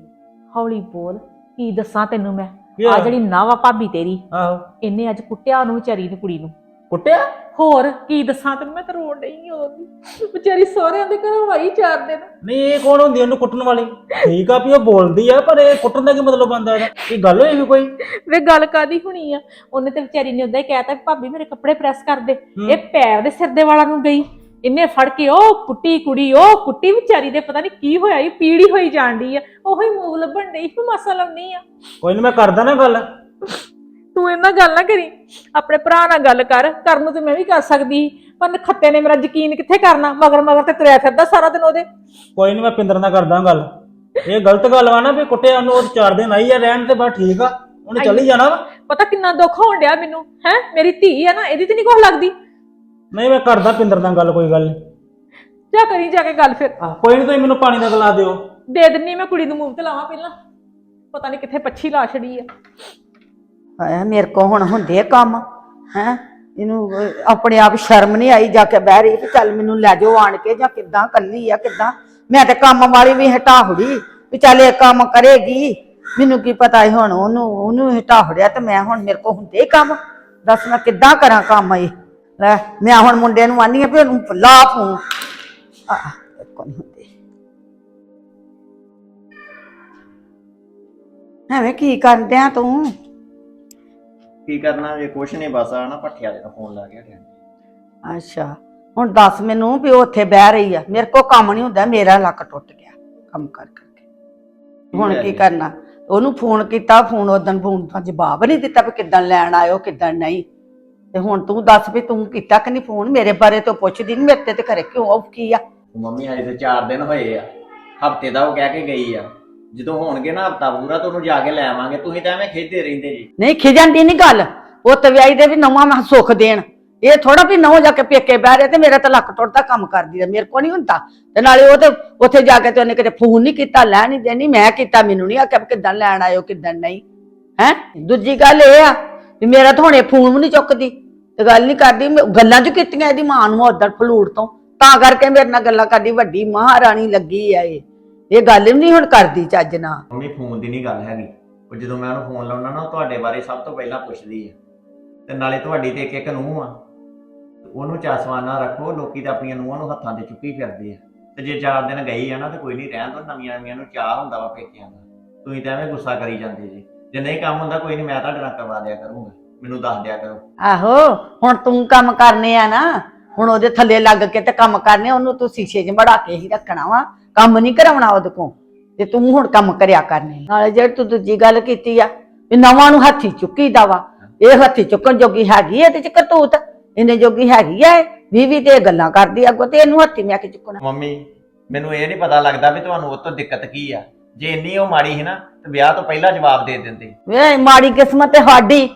ਹੌਲੀ ਬੋਲ ਕੀ ਦੱਸਾਂ ਤੈਨੂੰ ਮੈਂ?
ਕੀ
ਆ
ਹੋਇਆ?
ਜਿਹੜੀ ਨਾਵਾ ਭਾਬੀ ਤੇਰੀ
ਆਹੋ।
ਇਹਨੇ ਅੱਜ ਕੁੱਟਿਆ ਉਹਨੂੰ ਵਿਚਾਰੀ ਨੂੰ ਕੁੜੀ ਨੂੰ।
ਕੁੱਟਿਆ?
ਹੋਰ ਕੀ ਦੱਸਾਂ ਤੈਨੂੰ? ਮੈਂ ਤਾਂ ਰੋਣ ਡਈ ਹਾਂ ਉਹਦੀ ਵਿਚਾਰੀ ਸਹੁਰਿਆਂ ਦੇ ਘਰੋਂ ਆਈ ਚਾਰ ਦਿਨ।
ਨਹੀਂ ਇਹ ਕੌਣ ਹੁੰਦੀ ਉਹਨੂੰ ਕੁੱਟਣ ਵਾਲੀ? ਠੀਕ ਆ ਵੀ ਉਹ ਬੋਲਦੀ ਆ ਪਰ ਇਹ ਕੁੱਟਣ ਦਾ ਕੀ ਮਤਲਬ ਬੰਦਾ ਇਹਦਾ? ਕੀ ਗੱਲ ਹੋਈ ਵੀ ਕੋਈ?
ਵੇ ਗੱਲ ਕਾਦੀ ਹੋਣੀ ਆ? ਉਹਨੇ ਤੇ ਵਿਚਾਰੀ ਨੇ ਉਦਾਂ ਹੀ ਕਹਿਤਾ ਵੀ ਭਾਬੀ ਮੇਰੇ ਕੱਪੜੇ ਪ੍ਰੈਸ ਕਰ ਦੇ। ਇਹ ਪੈਰ ਦੇ ਸਿਰ ਦੇ ਵਾਲਾਂ ਨੂੰ ਗਈ। ਇਹਨੇ ਫੜ ਕੇ ਉਹ ਕੁੱਟੀ ਕੁੜੀ ਉਹ ਕੁੱਟੀ ਵਿਚਾਰੀ ਦੇ ਪਤਾ ਨਹੀਂ ਕੀ ਹੋਇਆ ਇਹ ਪੀੜੀ ਹੋਈ ਜਾਂਦੀ ਆ। ਉਹੀ ਮੂੰਹ ਲੱਭਣ ਡਈ ਵੀ ਮਾਸਾ ਲਾਉਣੀ ਆ।
ਕੋਈ ਨਹੀਂ ਮੈਂ ਕਰਦਾ ਨਾ ਗੱਲ।
ਤੂੰ ਇਹਨਾਂ ਗੱਲ ਨਾ ਕਰੀ। ਆਪਣੇ ਭਰਾ ਨਾਲ ਗੱਲ ਕਰ। ਕਰਨ ਨੂੰ ਤੇ ਮੈਂ ਵੀ ਕਰ ਸਕਦੀ ਸੀ, ਪਰ ਖੱਤੇ ਨੇ ਮੇਰਾ ਯਕੀਨ ਕਿੱਥੇ ਕਰਨਾ? ਮਗਰ ਮਗਰ ਤੇ ਤੁਰਿਆ ਫਿਰਦਾ ਸਾਰਾ ਦਿਨ ਉਹਦੇ।
ਕੋਈ ਨਹੀਂ ਮੈਂ ਪਿੰਦਰ ਨਾਲ ਕਰਦਾ ਗੱਲ। ਇਹ ਗਲਤ ਗੱਲ ਵਾ ਨਾ ਵੀ ਕੁੱਟਿਆ ਉਹਨੂੰ ਉਹ ਚਾਰ ਦਿਨ ਆਈ ਆ ਰਹਿਣ ਤੇ ਬਸ ਠੀਕ ਆ। ਉਹਨੇ ਚੱਲੀ ਜਾਣਾ ਵਾ।
ਪਤਾ ਕਿੰਨਾ ਦੁੱਖ ਹੋਣ ਡਿਆ ਮੈਨੂੰ। ਹੈ? ਮੇਰੀ ਧੀ ਆ ਨਾ ਇਹਦੀ ਤੇ ਨਹੀਂ ਕੁਛ ਲੱਗਦੀ।
ਨਹੀਂ ਮੈਂ ਕਰਦਾ ਪਿੰਦਰ ਨਾਲ ਗੱਲ ਕੋਈ ਗੱਲ ਨਹੀਂ
ਜਾ ਕਰੀ ਜਾ ਕੇ ਗੱਲ ਫਿਰ।
ਆਹ, ਕੋਈ ਨਹੀਂ ਤੁਸੀਂ ਮੈਨੂੰ ਪਾਣੀ ਦਾ ਗਲਾ ਦਿਓ।
ਦੇ ਦਿੰਨੀ ਮੈਂ ਕੁੜੀ ਨੂੰ ਮੂੰਹ ਤੇ ਲਾਵਾਂ ਪਹਿਲਾਂ। ਪਤਾ ਨਹੀਂ ਕਿੱਥੇ ਪੱਛੀ ਲਾ ਛੜੀ ਆ।
ਹਾਏ ਮੇਰੇ ਕੋ ਹੁਣ ਹੁੰਦੇ ਆ ਕੰਮ ਹੈ? ਇਹਨੂੰ ਅਹ, ਆਪਣੇ ਆਪ ਸ਼ਰਮ ਨਹੀਂ ਆਈ ਜਾ ਕੇ ਬਹਿ ਰਹੀ ਕਿ ਚੱਲ ਮੈਨੂੰ ਲੈ ਜਾਓ ਆਣ ਕੇ ਜਾਂ ਕਿੱਦਾਂ ਕੱਲੀ ਆ ਕਿੱਦਾਂ? ਮੈਂ ਤੇ ਕੰਮ ਵਾਲੀ ਵੀ ਹਟਾ ਵੀ ਚੱਲ ਇਹ ਕੰਮ ਕਰੇਗੀ। ਮੈਨੂੰ ਕੀ ਪਤਾ ਸੀ ਹੁਣ ਉਹਨੂੰ ਉਹਨੂੰ ਹਟਾਹੜਿਆ ਤੇ ਮੈਂ ਹੁਣ ਮੇਰੇ ਕੋ ਹੁੰਦੇ ਹੀ ਕੰਮ। ਦੱਸ ਮੈਂ ਕਿੱਦਾਂ ਕਰਾਂ ਕੰਮ ਇਹ? ਲੈ ਮੈਂ ਹੁਣ ਮੁੰਡੇ ਨੂੰ ਆਨੀ ਆ ਵੀ ਉਹਨੂੰ ਲਾ ਫੋਨ। ਆ ਕੋ ਨਹੀਂ ਹੁੰਦੇ। ਐਵੇਂ ਕੀ ਕਰਨ ਆ ਤੂੰ?
ਕੀ ਕਰਨਾ ਜੇ ਕੁਛ ਨਹੀਂ ਬਸ ਆ ਨਾ ਭੱਠੇ ਵਾਲੇ ਦਾ ਫੋਨ ਲਾ ਗਿਆ
ਅੱਛਾ ਹੁਣ ਦੱਸ ਮੈਨੂੰ ਵੀ ਉਹ ਉੱਥੇ ਬਹਿ ਰਹੀ ਆ ਮੇਰੇ ਕੋ ਕੰਮ ਨਹੀਂ ਹੁੰਦਾ ਮੇਰਾ ਲੱਕ ਟੁੱਟ ਗਿਆ ਕੰਮ ਕਰ ਕਰਕੇ। ਹੁਣ ਕੀ ਕਰਨਾ? ਉਹਨੂੰ ਫੋਨ ਕੀਤਾ ਫੋਨ ਉਦੋਂ ਫੋਨ ਦਾ ਜਵਾਬ ਨਹੀਂ ਦਿੱਤਾ ਵੀ ਕਿੱਦਣ ਲੈਣ ਆਇਓ ਕਿੱਦਣ ਨਹੀਂ। ਤੇ ਹੁਣ ਤੂੰ ਦੱਸ ਵੀ ਤੂੰ ਕੀਤਾ ਕਿ ਨਹੀਂ ਫੋਨ? ਮੇਰੇ ਬਾਰੇ ਤੋਂ ਪੁੱਛਦੀ ਨਹੀਂ ਮੇਰੇ ਤੇ ਤੇ ਘਰੇ ਕਿਉਂ ਔਖੀ ਆ?
ਮੰਮੀ ਹਜੇ ਤੇ 4 ਦਿਨ ਹੋਏ ਆ। ਹਫ਼ਤੇ ਦਾ ਉਹ ਕਹਿ ਕੇ ਗਈ ਆ। ਜਦੋਂ ਹੋਣਗੇ ਨਾ ਹਫਤਾ ਪੂਰਾ, ਤਾਂ ਉਹਨੂੰ ਜਾ ਕੇ ਲੈ ਆਵਾਂਗੇ। ਤੁਸੀਂ ਤਾਂ ਐਵੇਂ ਖਿੱਚਦੇ ਰਹਿੰਦੇ ਜੀ।
ਨਹੀਂ ਖਿਜਣ ਦੀ ਨਹੀਂ ਗੱਲ। ਉਹ ਤਵਿਆਈ ਦੇ ਵੀ ਨਵਾਂ ਮੈਂ ਸੁੱਖ ਦੇਣ। ਇਹ ਥੋੜਾ ਵੀ ਨਹੁੰ ਜਾ ਕੇ ਪੇਕੇ ਬਹਿ ਰਿਹਾ ਤੇ ਮੇਰਾ ਤਾਂ ਲੱਕ ਟੁੱਟਦਾ, ਕੰਮ ਕਰਦੀ ਆ। ਮੇਰੇ ਕੋ ਨਹੀਂ ਹੁੰਦਾ। ਤੇ ਨਾਲੇ ਉਹ ਤੇ ਉੱਥੇ ਜਾ ਕੇ ਤੇ ਉਹਨੇ ਕਿਤੇ ਫੋਨ ਨਹੀਂ ਕੀਤਾ, ਲੈ ਨਹੀਂ ਦੇਣੀ, ਮੈਂ ਕੀਤਾ, ਮੈਨੂੰ ਨਹੀਂ ਆਖਿਆ ਵੀ ਕਿੱਦਾਂ ਲੈਣ ਆਇਓ ਕਿੱਦਾਂ ਨਹੀਂ। ਹੈ? ਦੂਜੀ ਗੱਲ ਇਹ ਆ ਵੀ ਮੇਰਾ ਤਾਂ ਹੁਣੇ ਫੋਨ ਵੀ ਨਹੀਂ ਚੁੱਕਦੀ। ਤੇ ਗੱਲ ਨਹੀਂ ਕਰਦੀ, ਮੈਂ ਗੱਲਾਂ ਚ ਕੀਤੀਆਂ ਇਹਦੀ ਮਾਂ ਨੂੰ ਉਧਰ ਫਲੂੜ ਤੋਂ। ਤਾਂ ਕਰਕੇ ਮੇਰੇ ਨਾਲ ਗੱਲਾਂ ਕਰਦੀ, ਵੱਡੀ ਮਹਾਰਾਣੀ ਲੱਗੀ ਆ ਇਹ। ਇਹ ਗੱਲ ਵੀ ਨਹੀਂ ਹੁਣ ਕਰਦੀ ਚੱਜ ਨਾਲ।
ਮੰਮੀ ਫੋਨ ਦੀ ਨਹੀਂ ਗੱਲ ਹੈਗੀ। ਉਹ ਜਦੋਂ ਮੈਂ ਉਹਨੂੰ ਫੋਨ ਲਾਉਣਾ ਨਾ ਉਹ ਤੁਹਾਡੇ ਬਾਰੇ ਸਭ ਤੋਂ ਪਹਿਲਾਂ ਪੁੱਛਦੀ ਆ। ਤੇ ਨਾਲੇ ਤੁਹਾਡੀ ਤੇ ਇੱਕ ਇੱਕ ਨੂੰਹ ਆ। ਤੇ ਉਹਨੂੰ ਚਾਸਵਾਨਾ ਰੱਖੋ ਲੋਕੀ ਤਾਂ ਆਪਣੀਆਂ ਨੂੰਹਾਂ ਨੂੰ ਹੱਥਾਂ ਤੇ ਚੁੱਕੀ ਫਿਰਦੇ ਆ। ਤੇ ਜੇ ਚਾਰ ਦਿਨ ਗਈ ਆ ਨਾ ਤੇ ਕੋਈ ਨਹੀਂ ਰਹਿਣ ਦੋ ਨਵੀਆਂ ਨਵੀਆਂ ਨੂੰ ਚਾਹ ਹੁੰਦਾ ਵਾ ਪੇਕਿਆਂ ਦਾ। ਤੁਸੀਂ ਤਾਂ ਐਵੇਂ ਗੁੱਸਾ ਕਰੀ ਜਾਂਦੇ ਜੀ। ਜੇ ਨਹੀਂ ਕੰਮ ਹੁੰਦਾ ਕੋਈ ਨਹੀਂ ਮੈਂ ਤੁਹਾਡੇ ਨਾਲ ਕਰਵਾ ਦਿਆ ਕਰੂੰਗਾ। ਮੈਨੂੰ ਦੱਸ ਦਿਆ ਕਰੋ।
ਆਹੋ ਹੁਣ ਤੂੰ ਕੰਮ ਕਰਨੇ ਆ ਨਾ ਹੁਣ ਉਹਦੇ ਥੱਲੇ ਲੱਗ ਕੇ ਤੇ ਕੰਮ ਕਰਨੇ ਉਹਨੂੰ ਤੂੰ ਸ਼ੀਸ਼ੇ 'ਚ ਮੜਾ ਕੇ ਹੀ ਰੱਖਣਾ ਵਾ। ਕੰਮ ਨਹੀਂ ਕਰਾਉਣਾ ਉਹਦੇ ਕੋਲ ਤੇ ਤੂੰ ਹੁਣ ਕੰਮ ਕਰਿਆ ਕਰਨੇ ਨਾਲੇ ਜਿਹੜੀ ਤੂੰ ਦੂਜੀ ਗੱਲ ਕੀਤੀ ਆ ਵੀ ਨਵਾਂ ਨੂੰ ਹੱਥੀ ਚੁੱਕੀਦਾ ਵਾ ਇਹ ਹੱਥੀ ਚੁੱਕਣ ਜੋਗੀ ਹੈਗੀ ਐ ਤੇ ਚ ਕਰਤੂਤ ਇਹਨੇ ਜੋਗੀ ਹੈਗੀ ਐ ਵੀ ਵੀ ਤੇ ਗੱਲਾਂ ਕਰਦੀ ਅੱਗੋਂ ਤੇ ਇਹਨੂੰ ਹੱਥੀ ਮੈਂ ਕਿ ਚੁੱਕਣਾ।
ਮੰਮੀ ਮੈਨੂੰ ਇਹ ਨਹੀਂ ਪਤਾ ਲੱਗਦਾ ਵੀ ਤੁਹਾਨੂੰ ਉਹ ਤੋਂ ਦਿੱਕਤ ਕੀ ਆ। ਜੇ ਇੰਨੀ ਉਹ ਮਾੜੀ ਸੀ ਨਾ ਤੇ ਵਿਆਹ ਤੋਂ ਪਹਿਲਾਂ ਜਵਾਬ ਦੇ ਦਿੰਦੇ।
ਵੇ ਮਾੜੀ ਕਿਸਮਤ ਤੇ ਸਾਡੀ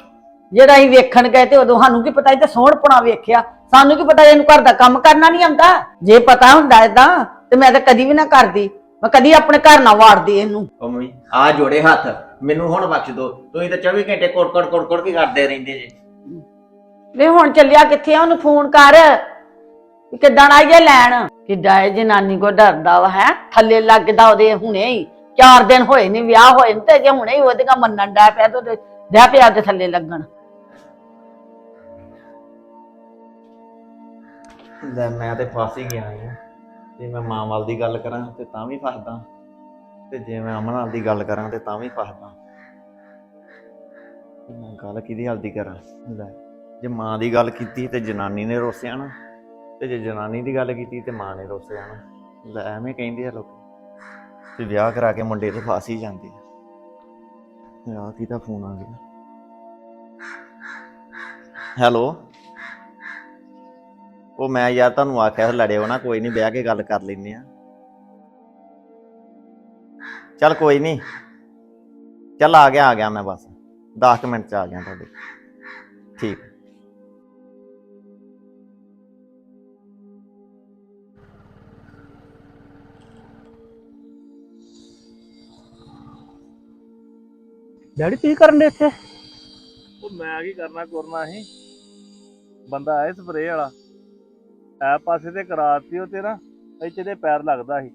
ਜਿਹੜਾ ਅਸੀਂ ਵੇਖਣ ਗਏ ਤੇ ਉਦੋਂ ਸਾਨੂੰ ਕੀ ਪਤਾ ਇਹ ਤੇ ਸੋਹਣਪਣਾ ਵੇਖਿਆ ਸਾਨੂੰ ਕੀ ਪਤਾ ਇਹਨੂੰ ਘਰ ਦਾ ਕੰਮ ਕਰਨਾ ਨਹੀਂ ਆਉਂਦਾ। ਜੇ ਪਤਾ ਹੁੰਦਾ ਏਦਾਂ ਤੇ ਮੈਂ ਤਾਂ ਕਦੀ ਵੀ ਨਾ ਕਰਦੀ। ਮੈਂ ਕਦੀ ਆਪਣੇ ਘਰ ਨਾ ਵਾੜਦੀ ਇਹਨੂੰ।
ਉਹ ਮੰਮੀ ਆ ਜੋੜੇ ਹੱਥ ਮੈਨੂੰ ਹੁਣ ਬਖਸ਼ ਦਿਓ ਤੁਸੀਂ ਤਾਂ 24 ਘੰਟੇ ਕੋੜ ਕੋੜ ਕੋੜ ਕੋੜ ਕੀ ਕਰਦੇ ਰਹਿੰਦੇ ਜੇ।
ਵੇ ਹੁਣ ਚੱਲਿਆ ਕਿੱਥੇ ਆ? ਉਹਨੂੰ ਫੋਨ ਕਰ। ਵੀ ਕਿੱਦਾਂ ਆਈਏ ਲੈਣ? ਕਿੱਦਾਂ ਇਹ ਜਨਾਨੀ ਕੋ ਡਰਦਾ ਵਾ ਹੈ? ਥੱਲੇ ਲੱਗਦਾ ਉਹਦੇ ਹੁਣੇ ਹੀ। ਚਾਰ ਦਿਨ ਹੋਏ ਨਹੀਂ ਵਿਆਹ ਹੋਏ ਨੂੰ ਤੇ ਜੇ ਹੁਣੇ ਹੀ ਉਹਦੇ ਮੰਨਣ ਡੈ ਪਿਆ ਤੇ ਉਹਦੇ ਪਿਆ ਤੇ ਥੱਲੇ ਲੱਗਣ।
ਲੈ ਮੈਂ ਤੇ ਫਸ ਹੀ ਗਿਆ ਹਾਂ ਜੇ ਮੈਂ ਮਾਂ ਵੱਲ ਦੀ ਗੱਲ ਕਰਾਂ ਤੇ ਤਾਂ ਵੀ ਫਸਦਾ। ਤੇ ਜੇ ਮੈਂ ਅਮਨ ਨਾਲ ਦੀ ਗੱਲ ਕਰਾਂ ਤੇ ਤਾਂ ਵੀ ਫਸਦਾ। ਮੈਂ ਗੱਲ ਕਿਹਦੀ ਹਾਲ ਦੀ ਕਰਾਂ? ਲੈ, ਜੇ ਮਾਂ ਦੀ ਗੱਲ ਕੀਤੀ ਤੇ ਜਨਾਨੀ ਨੇ ਰੋਸਿਆ ਨਾ, ਤੇ ਜੇ ਜਨਾਨੀ ਦੀ ਗੱਲ ਕੀਤੀ ਤੇ ਮਾਂ ਨੇ ਰੋਸਿਆ ਨਾ, ਲੈ, ਐਵੇਂ ਕਹਿੰਦੇ ਆ ਲੋਕ। ਤੇ ਵਿਆਹ ਕਰਾ ਕੇ ਮੁੰਡੇ ਤੇ ਫਸ ਹੀ ਜਾਂਦੇ ਆ। ਆ ਕਿਹਦਾ ਫੋਨ ਆ ਗਿਆ। ਹੈਲੋ? ਉਹ ਮੈਂ ਯਾਰ ਤੁਹਾਨੂੰ ਆਖਿਆ ਸੀ ਲੜਿਓ ਨਾ ਕੋਈ ਨਹੀਂ ਬਹਿ ਕੇ ਗੱਲ ਕਰ ਲੈਨੇ ਆ। ਚੱਲ ਕੋਈ ਨਹੀਂ। ਚੱਲ ਆ ਗਿਆ ਆ ਗਿਆ ਮੈਂ ਬਸ। 10 ਮਿੰਟ ਚ ਆ ਗਿਆ ਤੁਹਾਡੇ। ਠੀਕ।
ਡੈਡੀ ਤੁਸੀਂ ਕਰਨ ਦੇ ਇੱਥੇ?
ਉਹ ਮੈਂ ਕੀ ਕਰਨਾ ਕਰਨਾ ਸੀ। ਬੰਦਾ ਆਇਆ ਸਪਰੇ ਵਾਲਾ। ਐ ਪਾਸੇ ਤੇ ਕਰਾਤੀ ਉਹ ਤੇ ਨਾ ਇੱਥੇ ਦੇ ਪੈਰ ਲੱਗਦਾ ਸੀ।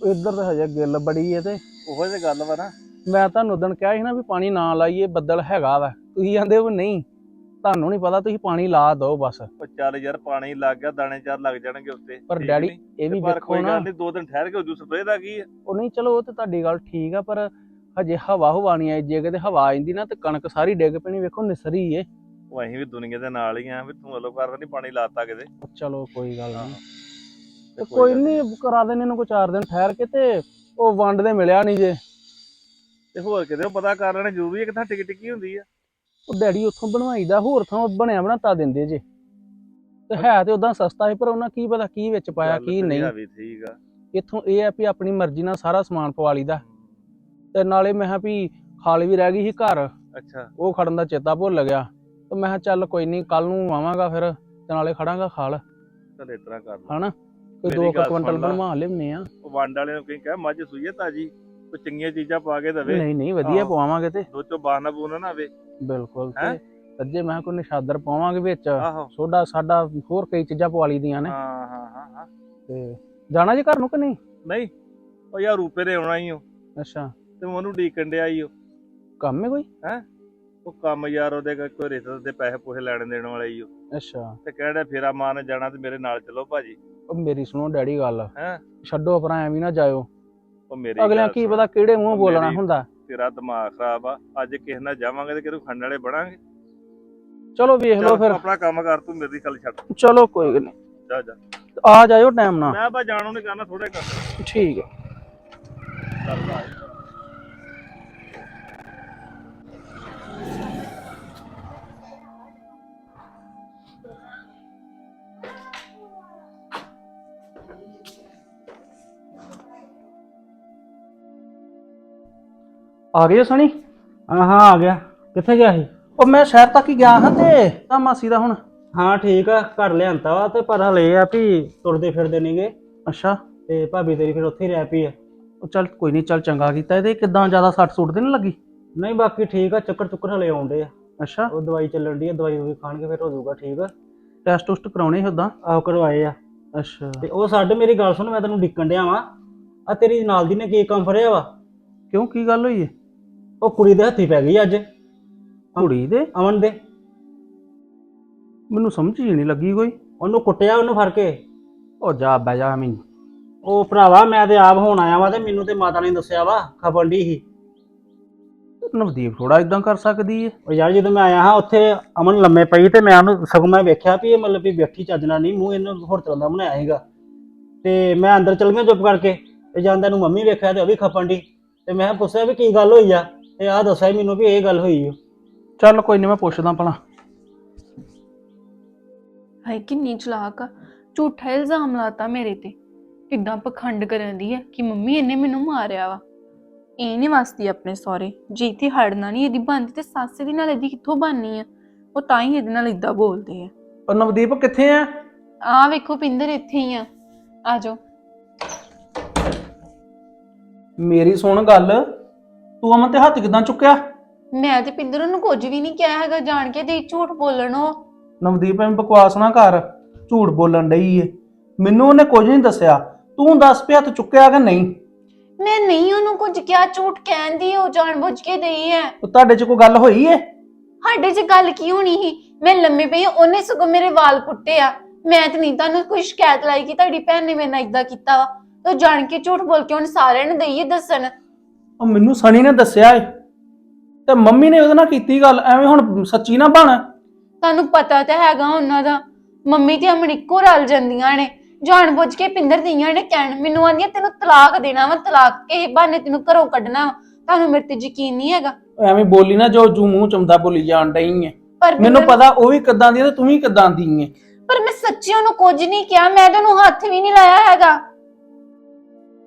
ਇੱਧਰ ਤਾਂ ਹਜੇ ਗਿੱਲ ਬੜੀ ਏ ਤੇ।
ਉਹੋ ਜਿਹੀ ਗੱਲ ਵਾ ਨਾ।
ਮੈਂ ਤੁਹਾਨੂੰ ਉਦੋਂ ਕਿਹਾ ਸੀ ਨਾ ਵੀ ਪਾਣੀ ਨਾ ਲਾਈਏ ਬੱਦਲ ਹੈਗਾ ਵਾ। ਤੁਸੀਂ ਕਹਿੰਦੇ ਹੋ ਨਹੀਂ ਤੁਹਾਨੂੰ ਨਹੀਂ ਪਤਾ ਤੁਸੀਂ ਪਾਣੀ ਲਾ ਦਿਓ ਬਸ।
ਉਹ ਚੱਲ ਯਾਰ ਪਾਣੀ ਲੱਗ ਗਿਆ ਦਾਣੇ ਚਾਰ ਲੱਗ ਜਾਣਗੇ ਉੱਤੇ।
ਪਰ
ਠੀਕ
ਡੈਡੀ
ਨੀ?
ਇਹ ਵੀ
ਪਰ
ਵੇਖੋ
ਕੋਈ
ਨਾ।
ਗੱਲ ਨਹੀਂ ਦੋ ਦਿਨ ਠਹਿਰ ਕੇ ਉਦੋਂ ਸਪਰੇ ਦਾ ਕੀ
ਉਹ ਨਹੀਂ ਚਲੋ ਉਹ ਤੇ ਤੁਹਾਡੀ ਗੱਲ ਠੀਕ ਆ ਪਰ ਹਜੇ ਹਵਾ ਹਵਾ ਨਹੀਂ ਆਈ ਜੇ ਕਿਤੇ ਹਵਾ ਆਂਦੀ ਨਾ ਤੇ ਕਣਕ ਸਾਰੀ ਡਿੱਗ ਪੈਣੀ ਵੇਖੋ ਨਿਸਰੀ ਏ।
ਉਹ ਅਸੀਂ ਵੀ ਦੁਨੀਆ ਦੇ ਨਾਲ ਹੀ ਆ ਵੀ ਤੂੰ ਵੱਲੋਂ ਕਰ ਨਹੀਂ ਪਾਣੀ ਲਾਤਾ ਕਿਤੇ।
ਚਲੋ ਕੋਈ ਗੱਲ ਨਹੀਂ।
ਤੇ
ਕੋਈ ਨਹੀਂ ਕਰਾ ਦੇਣੇ ਨੂੰ ਕੋਈ ਚਾਰ ਦਿਨ ਠਹਿਰ ਕੇ ਤੇ ਉਹ ਵੰਡ ਦੇ ਮਿਲਿਆ ਨਹੀਂ ਜੇ।
ਤੇ ਹੋਰ ਕਿਤੇ ਉਹ ਪਤਾ ਕਰ ਲੈਣਾ ਜ਼ਰੂਰੀ ਹੈ ਕਿ ਤਾਂ ਟਿਕੀ ਟਿਕੀ ਹੁੰਦੀ ਆ।
ਉਹ ਡੈਡੀ ਉੱਥੋਂ ਬਣਵਾਈਦਾ ਹੋਰ ਥਾਂ ਬਣਿਆ ਬਣਾਤਾ ਦਿੰਦੇ ਜੇ। ਤੇ ਹੈ ਤੇ ਉਦਾਂ ਸਸਤਾ ਸੀ ਪਰ ਉਹਨਾਂ ਕੀ ਪਤਾ ਕੀ ਵਿੱਚ ਪਾਇਆ ਕੀ ਨਹੀਂ।
ਠੀਕ ਆ।
ਇੱਥੋਂ ਇਹ ਆ ਵੀ ਆਪਣੀ ਮਰਜ਼ੀ ਨਾਲ ਸਾਰਾ ਸਮਾਨ ਪਵਾ ਲਈਦਾ। ਤੇ ਨਾਲੇ ਮੈਂ ਕਿਹਾ ਵੀ ਖਾਲ ਵੀ ਰਹਿ ਗਈ ਸੀ ਘਰ।
ਅੱਛਾ।
ਉਹ ਖੜਨ ਦਾ ਚੇਤਾ ਭੁੱਲ ਗਿਆ। ਤੇ ਮੈਂ ਕਿਹਾ ਚੱਲ ਕੋਈ ਨਹੀਂ ਕੱਲ ਨੂੰ ਆਵਾਂਗਾ ਫਿਰ ਤੇ ਨਾਲੇ ਖੜਾਂਗਾ ਖਾਲ।
ਚੱਲ ਇਸ ਤਰ੍ਹਾਂ ਕਰ ਲਾ।
ਹਨਾ? ਕੋਈ
ਮੇਰੀ
2
ਗੱਲ
ਕੁਇੰਟਲ
ਲਾ।
ਬਣਵਾ ਲਿਆਉਂਦੇ ਆ।
ਉਹ ਵੰਡ ਵਾਲੇ ਨੂੰ ਕਹੀਂ ਕਹਿ ਮੱਝ ਸੂਈਏ ਤਾਜੀ ਕੋਈ ਚੰਗੀਆਂ ਚੀਜ਼ਾਂ ਪਾ ਕੇ ਦਵੇ।
ਨਹੀਂ ਨਹੀਂ ਵਧੀਆ। ਪਵਾਵਾਂਗੇ ਤੇ।
ਦੋ ਚੋ ਬਾਹਨਾ ਬੂਨਾ ਨਾ ਆਵੇ।
ਬਿਲਕੁਲ
ਹੈਂ?
ਤੇ ਅੱਜੇ ਮੈਂ ਕਿਹਾ ਕੋਈ ਨਿਸ਼ਾਦਰ ਪਾਵਾਂਗੇ ਵਿੱਚ।
ਆਹੋ।
ਸੋਡਾ ਸਾਡਾ ਹੋਰ ਕਈ ਚੀਜ਼ਾਂ ਪਵਾ ਲਈ ਦੀਆਂ ਨੇ।
ਹਾਂ ਹਾਂ ਹਾਂ ਹਾਂ।
ਤੇ ਜਾਣਾ ਜੀ ਘਰ ਨੂੰ ਕਿ ਨਹੀਂ?
ਨਹੀਂ ਉਹ ਯਾਰ ਰੂਪੇ ਨੇ ਆਉਣਾ ਹੀ ਉਹ
ਅੱਛਾ।
ਤੇ ਮੈਂ ਉਹਨੂੰ ਡੀਕਣ ਡਿਆ ਹੀ ਉਹ
ਕੰਮ ਹੈ ਕੋਈ?
ਉਹ ਕੰਮ ਯਾਰ ਉਹਦੇ ਕੋਈ- ਕੋਈ ਰਿਸ਼ਤੇ ਦੇ ਪੈਸੇ ਪੂਸੇ ਲੈਣ ਦੇਣ ਵਾਲਾ ਹੀ ਉਹ।
ਅੱਛਾ।
ਤੇ ਕਹਿੰਦਾ ਫੇਰਾ ਮਾਰਨ ਜਾਣਾ ਤੇ ਮੇਰੇ ਨਾਲ ਚਲੋ ਭਾਜੀ।
ਉਹ ਮੇਰੀ ਸੁਣੋ ਡੈਡੀ ਗੱਲ।
ਹੈਂ?
ਛੱਡੋ ਪਰਾਂ ਐਵੇਂ ਨਾ ਜਾਇਓ।
ਉਹ ਮੇਰੀ
ਅਗਲਿਆਂ
ਗੱਲ
ਕੀ
ਸੁਣ।
ਪਤਾ ਕਿਹੜੇ ਮੂੰਹ
ਉਹ
ਬੋਲਣਾ
ਮੇਰੀ-
ਹੁੰਦਾ।
ਤੇਰਾ ਦਿਮਾਗ ਖਰਾਬ ਆ। ਅੱਜ ਕਿਸੇ ਨਾਲ ਜਾਵਾਂਗੇ ਤੇ ਕਿਹਨੂੰ ਖੰਡ ਵਾਲੇ ਬਣਾਂਗੇ।
ਚਲੋ ਵੇਖ ਲਓ
ਚੱਲ
ਫਿਰ।
ਆਪਣਾ ਕੰਮ ਕਰ ਤੂੰ ਮੇਰੀ ਗੱਲ ਛੱਡ।
ਚਲੋ ਕੋਈ ਗੱਲ ਨਹੀਂ
ਜਾ ਜਾ।
ਆ ਜਾਇਓ ਟਾਈਮ ਨਾਲ।
ਮੈਂ ਬਾ ਜਾਣੂ ਨਹੀਂ ਕਰਨਾ ਥੋੜੇ ਕਰ
ਠੀਕ ਹੈ
ਚੱਲ
ਆ ਗਏ ਹੋ ਸਣੀ?
ਹਾਂ ਹਾਂ ਆ ਗਿਆ। ਕਿੱਥੇ ਗਿਆ ਸੀ?
ਉਹ ਮੈਂ ਸ਼ਹਿਰ ਤੱਕ ਹੀ ਗਿਆ ਹਾਂ ਤੇ ਤਾਂ ਮਾਸੀ ਦਾ ਹੁਣ।
ਹਾਂ ਠੀਕ ਆ ਘਰ ਲਿਆਂਤਾ ਵਾ ਤੇ ਪਰ ਹਲੇ ਇਹ ਆ ਵੀ ਤੁਰਦੇ ਫਿਰਦੇ ਨਹੀਂਗੇ
ਅੱਛਾ।
ਤੇ ਭਾਬੀ ਤੇਰੀ ਫਿਰ ਉੱਥੇ ਹੀ ਰਹਿ ਪਈ ਆ।
ਉਹ ਚੱਲ ਕੋਈ ਨਹੀਂ ਚੱਲ ਚੰਗਾ ਕੀਤਾ ਇਹਦੇ। ਕਿਦਾਂ ਜ਼ਿਆਦਾ ਸੱਟ ਸੁੱਟ ਤੇ ਨਹੀਂ ਲੱਗੀ?
ਨਹੀਂ ਬਾਕੀ ਠੀਕ ਆ ਚੱਕਰ ਚੁੱਕਰ ਹਲੇ ਆਉਂਦੇ ਆ।
ਅੱਛਾ।
ਉਹ ਦਵਾਈ ਚੱਲਣ ਦੀ ਆ ਦਵਾਈ ਵੀ ਖਾਣਗੇ ਫਿਰ ਹੋ ਜਾਊਗਾ ਠੀਕ
ਟੈਸਟ ਟੁਸਟ ਕਰਾਉਣੇ ਉਦਾਂ
ਆਹ ਕਰਵਾਏ ਆ।
ਅੱਛਾ।
ਤੇ ਉਹ ਸਾਡੇ ਮੇਰੀ ਗੱਲ ਸੁਣ ਮੈਂ ਤੈਨੂੰ ਡਿੱਕਣ ਡਿਆ ਵਾਂ। ਆ ਤੇਰੀ ਨਾਲ ਦੀ ਨੇ ਕੀ ਕੰਮ ਫੜਿਆ ਵਾ।
ਕਿਉਂ ਕੀ ਗੱਲ ਹੋਈ ਏ?
ਉਹ ਕੁੜੀ ਦੇ ਹੱਥੀ ਪੈ ਗਈ ਅੱਜ।
ਕੁੜੀ ਦੇ?
ਅਮਨ ਦੇ।
ਮੈਨੂੰ ਸਮਝ ਹੀ ਨਹੀਂ ਲੱਗੀ ਕੋਈ।
ਉਹਨੂੰ ਕੁੱਟਿਆ ਉਹਨੂੰ ਫੜ ਕੇ।
ਉਹ ਜਾ ਬਹਿ ਜਾ ਮੈਂ
ਉਹ ਭਰਾਵਾ ਮੈਂ ਤੇ ਆਪ ਹੁਣ ਆਇਆ ਵਾਂ ਤੇ ਮੈਨੂੰ ਤੇ ਮਾਤਾ ਨੇ ਦੱਸਿਆ ਵਾ ਖਬਰ ਦੀ ਸੀ।
ਨਵਦੀਪ ਥੋੜਾ ਇਦਾਂ ਕਰ ਸਕਦੀ ਏ।
ਉਹ ਯਾਰ ਜਦੋਂ ਮੈਂ ਆਇਆ ਹਾਂ ਉੱਥੇ ਅਮਨ ਲੰਮੇ ਪਈ ਤੇ ਮੈਂ ਉਹਨੂੰ ਸਗੋਂ ਮੈਂ ਵੇਖਿਆ ਵੀ ਇਹ ਮਤਲਬ ਵੀ ਬੈਠੀ ਚੱਜਣਾ ਨਹੀਂ ਮੂੰਹ ਇਹਨੂੰ ਹੋਰ ਤਰ੍ਹਾਂ ਦਾ ਬਣਾਇਆ ਸੀਗਾ। ਤੇ ਮੈਂ ਅੰਦਰ ਚਲ ਗਿਆ ਚੁੱਪ ਕਰਕੇ। ਤੇ ਜਾਂਦਾ ਨੂੰ ਮੰਮੀ ਵੇਖਿਆ ਤੇ ਉਹ ਵੀ ਖਪਣ ਦੀ ਤੇ ਮੈਂ ਪੁੱਛਿਆ ਵੀ ਕੀ ਗੱਲ ਹੋਈ ਆ? ਤੇ ਆਹ ਦੱਸਿਆ ਮੈਨੂੰ ਵੀ ਇਹ ਗੱਲ ਹੋਈ ਆ।
ਚੱਲ ਕੋਈ ਨਹੀਂ ਮੈਂ ਪੁੱਛਦਾ ਭਲਾ।
ਹਾਏ ਕਿੰਨੀ ਚਲਾਕ ਆ। ਝੂਠਾ ਇਲਜ਼ਾਮ ਲਾਤਾ ਮੇਰੇ ਤੇ। ਕਿੱਦਾਂ ਪਖੰਡ ਕਰਨ ਦੀ ਹੈ ਕਿ ਮੰਮੀ ਇਹਨੇ ਮੈਨੂੰ ਮਾਰਿਆ ਵਾ। ਇਹ ਨਹੀਂ ਵਸਦੀ ਆਪਣੇ ਸਹੁਰੇ। ਜੇ ਇੱਥੇ ਹੜਨਾ ਨਹੀਂ ਇਹਦੀ ਬੰਦ ਤੇ ਸੱਸ ਦੀ ਨਾਲ ਇਹਦੀ ਕਿੱਥੋਂ ਬਣਨੀ ਆ? ਉਹ ਤਾਂ ਹੀ ਇਹਦੇ ਨਾਲ ਇਦਾਂ ਬੋਲਦੇ ਆ।
ਉਹ ਨਵਦੀਪ ਕਿੱਥੇ ਆ?
ਆ ਵੇਖੋ ਪਿੰਦਰ ਇੱਥੇ ਹੀ ਆ। ਆ ਜਾਓ।
ਮੇਰੀ ਸੁਣ ਗੱਲ। ਤੂੰ ਅਮਨ ਤੇ ਹੱਥ ਕਿਦਾਂ ਚੁੱਕਿਆ?
ਮੈਂ ਤੇ ਪਿੰਦਰ ਨੂੰ ਕੁਝ ਵੀ ਨਹੀਂ ਕਿਹਾ ਹੈਗਾ ਜਾਣ ਕੇ ਦੇ ਝੂਠ ਬੋਲਣੋ
ਨਵਦੀਪ ਐਵੇਂ ਬਕਵਾਸ ਨਾ ਕਰ। ਝੂਠ ਬੋਲਣ ਡਈ ਏ। ਮੈਨੂੰ ਉਹਨੇ ਕੁਝ ਨਹੀਂ ਦੱਸਿਆ। ਤੂੰ ਦੱਸ ਪਿਆ ਹੱਥ ਚੁੱਕਿਆ ਕਿ ਨਹੀਂ?
ਮੈਂ ਨਹੀਂ ਉਹਨੂੰ ਕੁਝ ਕਿਹਾ ਝੂਠ ਕਹਿੰਦੀ ਉਹ ਜਾਣ ਬੁੱਝ ਕੇ ਦੇਈ ਹੈ।
ਉਹ ਤੁਹਾਡੇ 'ਚ ਕੋਈ ਗੱਲ ਹੋਈ ਏ?
ਸਾਡੇ 'ਚ ਗੱਲ ਕੀ ਹੋਣੀ ਸੀ? ਮੈਂ ਲੰਮੇ ਪਈ ਹਾਂ, ਉਹਨੇ ਸਗੋਂ ਮੇਰੇ ਵਾਲ ਪੁੱਟੇ ਆ। ਮੈਂ ਤੇ ਨਹੀਂ ਤੁਹਾਨੂੰ ਕੋਈ ਸ਼ਿਕਾਇਤ ਲਾਈ ਕਿ ਤੁਹਾਡੀ ਭੈਣ ਨੇ ਮੇਰੇ ਨਾਲ ਇਦਾਂ ਕੀਤਾ ਵਾ। ਤੇ ਉਹ ਜਾਣ ਕੇ ਝੂਠ ਬੋਲ ਕੇ ਉਹਨੇ ਸਾਰਿਆਂ ਨੂੰ ਦਈਏ ਦੱਸਣ।
ਉਹ ਮੈਨੂੰ ਸਣੀ ਨੇ ਦੱਸਿਆ ਏ। ਤੇ ਮੰਮੀ ਨੇ ਉਹਦੇ ਨਾਲ ਕੀਤੀ ਗੱਲ ਐਵੇਂ ਹੁਣ ਸੱਚੀ ਨਾ ਬਣ।
ਤੁਹਾਨੂੰ ਪਤਾ ਤਾਂ ਹੈਗਾ ਉਹਨਾਂ ਦਾ। ਮੰਮੀ ਤੇ ਅਮਨ ਇੱਕੋ ਰਲ ਜਾਂਦੀਆਂ ਨੇ। ਜਾਣ ਬੁੱਝ ਕੇ ਪਿੰਦਰ ਦੀਆਂ ਨੇ ਕਹਿਣ। ਮੈਨੂੰ ਆਂਦੀਆਂ ਤੈਨੂੰ ਤਲਾਕ ਦੇਣਾ ਵਾ ਤਲਾਕ ਕਿਸੇ ਬਹਾਨੇ ਤੈਨੂੰ ਘਰੋਂ ਕੱਢਣਾ ਵਾ। ਤੁਹਾਨੂੰ ਮੇਰੇ ਤੇ ਯਕੀਨ ਨਹੀਂ ਹੈਗਾ?
ਐਵੇਂ ਬੋਲੀ ਨਾ ਜੋ ਜੂ ਮੂੰਹ ਚਮਦਾ ਬੋਲੀ ਜਾਣ ਡਈ ਏ।
ਪਰ
ਮੈਨੂੰ ਪਤਾ ਉਹ ਵੀ ਕਿੱਦਾਂ ਦੀ ਆ ਤੇ ਤੂੰ ਵੀ ਕਿੱਦਾਂ ਦੀ ਏ।
ਪਰ ਮੈਂ ਸੱਚੀ ਉਹਨੂੰ ਕੁਝ ਨਹੀਂ ਕਿਹਾ। ਮੈਂ ਤਾਂ ਉਹਨੂੰ ਹੱਥ ਵੀ ਨਹੀਂ ਲਾਇਆ ਹੈਗਾ।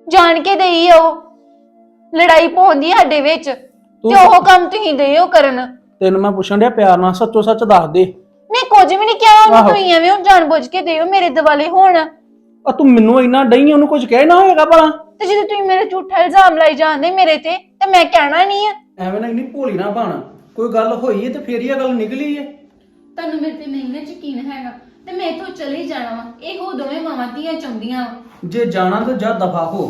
ਜਾਣ ਕੇ ਦੇਈ ਆ ਉਹ। ਲੜਾਈ ਪਾਉਂਦੀ ਆ ਸਾਡੇ ਵਿੱਚ। ਤੇ ਉਹ ਕੰਮ ਤੁਸੀਂ ਦੇਓ ਕਰਨ।
ਤੈਨੂੰ ਮੈਂ ਪੁੱਛਣ ਡਿਆ ਪਿਆਰ ਨਾਲ ਸੱਚੋ ਸੱਚ ਦੱਸ ਦੇ।
ਮੈਂ ਕੁਝ ਵੀ ਨਹੀਂ ਕਿਹਾ ਉਹਨੂੰ
ਆਹੋ।
ਤੁਸੀਂ ਐਵੇਂ ਉਹ ਜਾਣ ਬੁੱਝ ਕੇ ਦੇਓ ਮੇਰੇ ਦਿਵਾਲੇ ਹੋਣ।
ਆ ਤੂੰ ਮੈਨੂੰ ਇੰਨਾ ਡਈ ਉਹਨੂੰ ਕੁਝ ਕਹਿ ਨਾ ਹੋਏਗਾ ਭਲਾ।
ਤੇ ਜਦੋਂ ਤੁਸੀਂ ਮੇਰੇ ਝੂਠਾ ਇਲਜ਼ਾਮ ਲਾਈ ਜਾਂਦੇ ਮੇਰੇ ਤੇ ਤੇ ਮੈਂ ਕਹਿਣਾ ਨਹੀਂ ਆ।
ਐਵੇਂ ਨਾ ਇੰਨੀ ਭੋਲੀ ਨਾ ਬਣ। ਕੋਈ ਗੱਲ ਹੋਈ ਏ ਤੇ ਫੇਰ ਹੀ ਇਹ ਗੱਲ ਨਿਕਲੀ ਏ।
ਤੁਹਾਨੂੰ ਮੇਰੇ ਤੇ ਨਹੀਂ ਨਾ ਯਕੀਨ ਹੈਗਾ ਤੇ ਮੈਂ ਇਥੋਂ ਚਲੇ ਜਾਣਾ ਵਾ। ਇਹੋ ਦੋਵੇਂ ਮਾਵਾਂ ਧੀਆਂ ਚਾਹੁੰਦੀਆਂ
ਜੇ ਜਾਣਾ ਤਾਂ ਜਾ ਦਫਾ ਹੋ।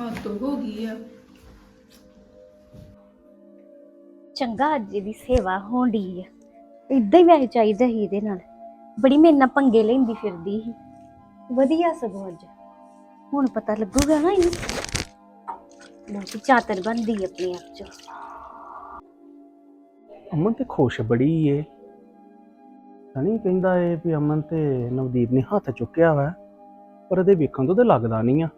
ਹਾਂ ਤੋਂ ਹੋ ਗਈ ਆ।
ਚੰਗਾ ਅੱਜ ਦੀ ਸੇਵਾ ਹੋਣੀ ਆ। ਇਦਾਂ ਹੀ ਵੈਸੇ ਚਾਹੀਦਾ ਸੀ ਇਹਦੇ ਨਾਲ। ਬੜੀ ਮੇਰੇ ਨਾਲ ਪੰਗੇ ਲੈਂਦੀ ਫਿਰਦੀ ਸੀ। ਵਧੀਆ ਸਗੋਂ ਅੱਜ। ਹੁਣ ਪਤਾ ਲੱਗੂਗਾ ਨਾ ਇਹਨੂੰ। ਲੋਕੀ ਚਾਤਰ ਬੰਦੀ ਆਪਣੇ ਆਪ ਚ।
ਅਮਨ ਤੇ ਖੁਸ਼ ਬੜੀ ਏ। ਸਣੀ ਕਹਿੰਦਾ ਏ ਵੀ ਅਮਨ ਤੇ ਨਵਦੀਪ ਨੇ ਹੱਥ ਚੁੱਕਿਆ ਵਾ। ਪਰ ਇਹਦੇ ਵੇਖਣ ਤੋਂ ਤੇ ਲੱਗਦਾ ਨਹੀਂ ਆ।